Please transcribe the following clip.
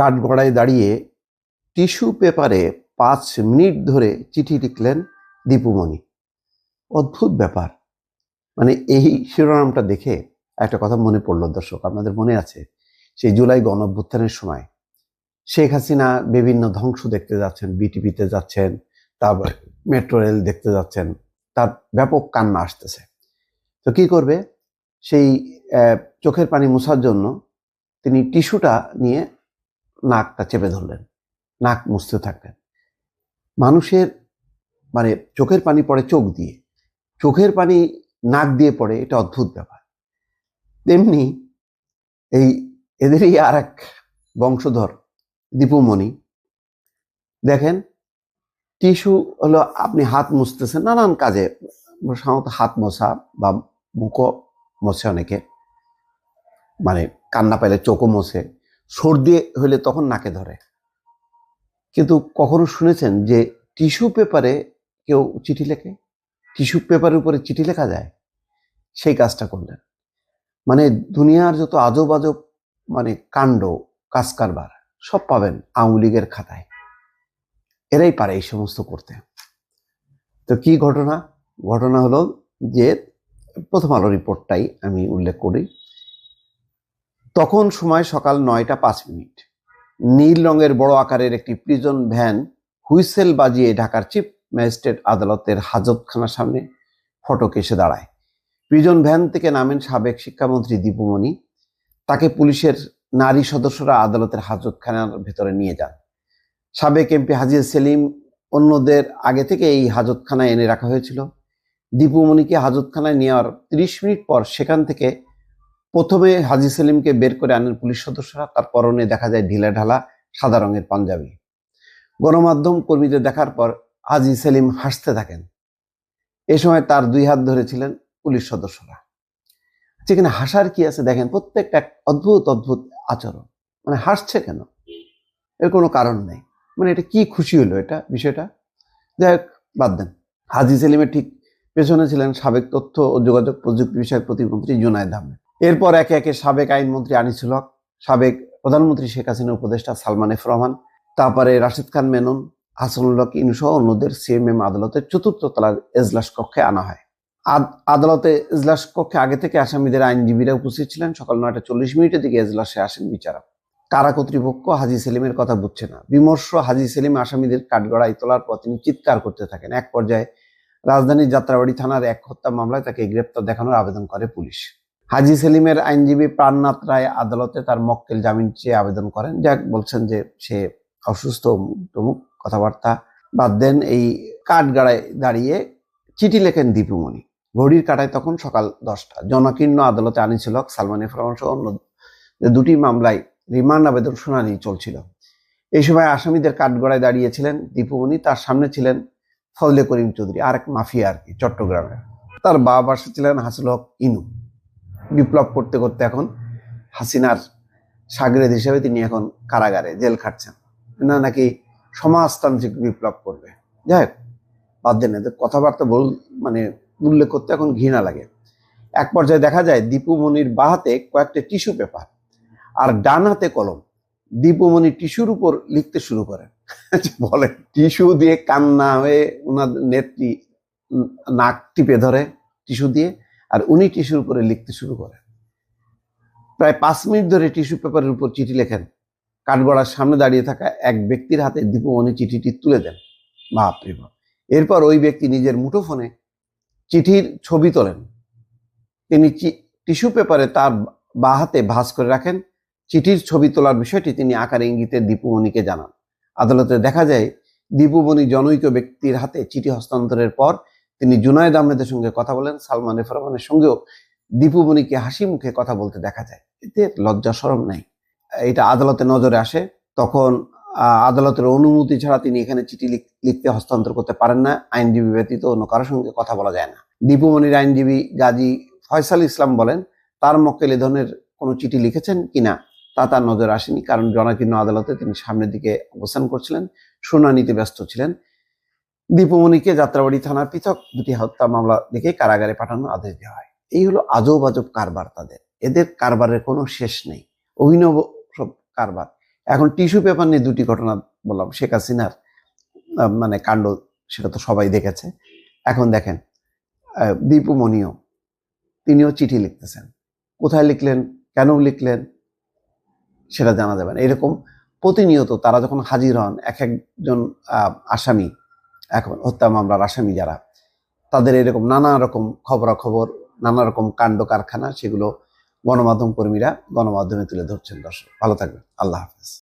কাঠগড়ায় দাঁড়িয়ে টিস্যু পেপারে পাঁচ মিনিট ধরে চিঠি লিখলেন দীপুমণি। অদ্ভুত ব্যাপার। মানে এই শিরোনামটা দেখে একটা কথা মনে পড়ল, দর্শক, আপনাদের মনে আছে? সেই জুলাই গণ অভ্যুত্থানের সময় শেখ হাসিনা বিভিন্ন ধ্বংস দেখতে যাচ্ছেন বিটিপিতে যাচ্ছেন তারপর মেট্রো রেল দেখতে যাচ্ছেন, তার ব্যাপক কান্না আসতেছে। তো কি করবে? সেই চোখের পানি মোছার জন্য তিনি টিস্যুটা নিয়ে নাকটা চেপে ধরলেন, নাক মুছতে থাকলেন। মানুষের মানে চোখের পানি পড়ে চোখ দিয়ে, চোখের পানি নাক দিয়ে পড়ে, এটা অদ্ভুত ব্যাপার। তেমনি এই এদেরই আর এক বংশধর, দীপুমণি, দেখেন, টিস্যু হলো আপনি হাত মুছতেছেন, নানান কাজে, সাধারণত হাত মোছা বা মুখও মোছে অনেকে মানে কান্না পাইলে চোখও মোছে। সর্দি হলে তখন নাকে ধরে। কিন্তু কখনো শুনেছেন যে টিস্যু পেপারে কেউ চিঠি লেখে? টিস্যু পেপারের উপরে চিঠি লেখা যায়? সেই কাজটা করলেন। মানে দুনিয়ার যত আজব আজব মানে কাণ্ড কাজ কারবার সব পাবেন আওয়ামী লীগের খাতায়। এরাই পারে এই সমস্ত করতে। তো কি ঘটনা? ঘটনা হলো যে প্রথম আলো রিপোর্টটাই আমি উল্লেখ করি। তখন সময় সকাল নয়টা পাঁচ মিনিট। নীল রঙের বড় আকারের একটি প্রিজন ভ্যান হুইসেল বাজিয়ে ঢাকার চিফ ম্যাজিস্ট্রেট আদালতের হাজতখানার সামনে ফটক এসে দাঁড়ায়। প্রিজন ভ্যান থেকে নামেন সাবেক শিক্ষামন্ত্রী দীপুমণি। তাকে পুলিশের নারী সদস্যরা আদালতের হাজতখানার ভেতরে নিয়ে যান। সাবেক এমপি হাজির সেলিম অন্যদের আগে থেকে এই হাজতখানায় এনে রাখা হয়েছিল। দীপুমণিকে হাজতখানায় নেওয়ার তিরিশ মিনিট পর সেখান থেকে প্রথমে হাজি সেলিমকে বের করে আনেন পুলিশ সদস্যরা, তার পরনে দেখা যায় ঢিলা ঢালা সাদা রঙের পাঞ্জাবি। গণমাধ্যম কর্মীদের দেখার পর হাজি সেলিম হাসতে থাকেন। এ সময় তার দুই হাত ধরেছিলেন পুলিশ সদস্যরা। যেখানে হাসার কি আছে দেখেন, প্রত্যেকটা অদ্ভুত অদ্ভুত আচরণ। মানে হাসছে কেন? এর কোনো কারণ নেই। মানে এটা কি খুশি হলো এটা বিষয়টা? যাই হোক, বাদ দেন। হাজি সেলিমের ঠিক পেছনে ছিলেন সাবেক তথ্য ও যোগাযোগ প্রযুক্তি বিষয়ক প্রতিমন্ত্রী জুনায়দ আহমেদ। এরপর একে একে সাবেক আইনমন্ত্রী আনিসুল হক, সাবেক প্রধানমন্ত্রী শেখ হাসিনার উপদেষ্টা সালমান এফ রহমান, তারপরে রাশিদ খান মেনন, হাসানুল হক, ইনুসহ অন্যদের সিএমএম আদালতের চতুর্থ তলার এজলাস কক্ষে আনা হয়। আদ- আদালতে এজলাস কক্ষে আগে থেকে আসামিদের আইনজীবীরা উপস্থিত ছিলেন। সকাল নয়টা চল্লিশ মিনিটের দিকে এজলাসে আসেন বিচারক। কারা কর্তৃপক্ষ হাজি সেলিমের কথা বুঝছে না। বিমর্ষ হাজি সেলিম আসামিদের কাঠগড়ায় তোলার পর তিনি চিৎকার করতে থাকেন। এক পর্যায়ে রাজধানীর যাত্রাবাড়ি থানার এক হত্যা মামলায় তাকে গ্রেপ্তার দেখানোর আবেদন করে পুলিশ। হাজি সেলিমের আইনজীবী প্রাণনাথ রায় আদালতে তার মক্কেল জামিন চেয়ে আবেদন করেন। যাক, বলছেন যে সে অসুস্থ তমুক কথাবার্তা বাদ দেন। এই কাঠগাড়ায় দাঁড়িয়ে চিঠি লেখেন দীপুমণি। ঘড়ির কাটায় তখন সকাল দশটা। জনাকীর্ণ আদালতে আনিছিল সালমান এফ রহমান সহ অন্য দুটি মামলায় রিমান্ড আবেদন শুনানি চলছিল। এই সময় আসামিদের কাঠগড়ায় দাঁড়িয়েছিলেন দীপুমণি। তার সামনে ছিলেন ফজলে করিম চৌধুরী, আরেক মাফিয়া আর কি, চট্টগ্রামের। তার বাবা পাশে ছিলেন হাসুল হক ইনু। বিপ্লব করতে করতে এখন হাসিনার সাগরেদ হিসেবে তিনি এখন কারাগারে জেল খাটছেন। না, নাকি সমাজতান্ত্রিক বিপ্লব করবে। যাই হোক, বাদ দেন এদের কথাবার্তা বল মানে উল্লেখ করতে এখন ঘৃণা লাগে। এক পর্যায়ে দেখা যায় দীপুমণির বাহাতে কয়েকটা টিস্যু পেপার আর ডান হাতে কলম দীপুমণি টিস্যুর উপর লিখতে শুরু করেন। বলে টিস্যু দিয়ে কান্না হয়ে ওনার নেত্রী নাক টিপে ধরে, টিস্যু দিয়ে আর উনি টিস্যুর উপরে লিখতে শুরু করেন। প্রায় পাঁচ মিনিট ধরে টিস্যু পেপারের উপর চিঠি লেখেন। কাঠগড়ার সামনে দাঁড়িয়ে থাকা এক ব্যক্তির হাতে দীপুমণি চিঠিটি তুলে দেন। বাপরে বাপ! এরপর ওই ব্যক্তি নিজের মুঠোফোনে চিঠির ছবি তোলেন। তিনি টিস্যু পেপারে তার বা হাতে ভাঁজ করে রাখেন। চিঠির ছবি তোলার বিষয়টি তিনি আকার ইঙ্গিতে দীপুমণিকে জানান। আদালতে দেখা যায়, দীপুমণি জনৈক ব্যক্তির হাতে চিঠি হস্তান্তরের পর তিনি জুনায়দ আহমেদের সঙ্গে কথা বলেন, সালমান রহমানের সঙ্গেও দীপুমণিকে হাসি মুখে কথা বলতে দেখা যায়। এতে লজ্জা সরম নাই। এটা আদালতে নজরে আসে, তখন আদালতের অনুমতি ছাড়া তিনি এখানে চিঠি লিখ- লিখতে হস্তান্তর করতে পারেন না, আইনজীবী ব্যতীত অন্য কারোর সঙ্গে কথা বলা যায় না। দীপুমণির আইনজীবী গাজী ফয়সাল ইসলাম বলেন, তার মক্কেল এ ধরনের কোনো চিঠি লিখেছেন কিনা তা তার নজরে আসেনি, কারণ জনাকীর্ণ আদালতে তিনি সামনের দিকে অবস্থান করছিলেন, শুনানিতে ব্যস্ত ছিলেন। দীপুমণিকে যাত্রাবাড়ি থানার পৃথক দুটি হত্যা মামলা দেখে কারাগারে পাঠানোর আদেশ দেওয়া হয়। এই হলো আজব আজব কারবার তাদের। এদের কারবারের কোনো শেষ নেই। অভিনব সব কারবার। এখন টিস্যু পেপার নিয়ে দুটি ঘটনা বললাম শেখ হাসিনার মানে কাণ্ড সেটা তো সবাই দেখেছে। এখন দেখেন আহ, দীপু মনিও তিনিও চিঠি লিখতেছেন। কোথায় লিখলেন কেন লিখলেন সেটা জানা যাবে না। এরকম প্রতিনিয়ত তারা যখন হাজির হন এক একজন আসামি এখন হত্যা মামলার আসামি যারা, তাদের এরকম নানা রকম খবরাখবর, নানা রকম কাণ্ড কারখানা, সেগুলো গণমাধ্যম কর্মীরা গণমাধ্যমে তুলে ধরছেন দর্শক। ভালো থাকবেন। আল্লাহ হাফেজ।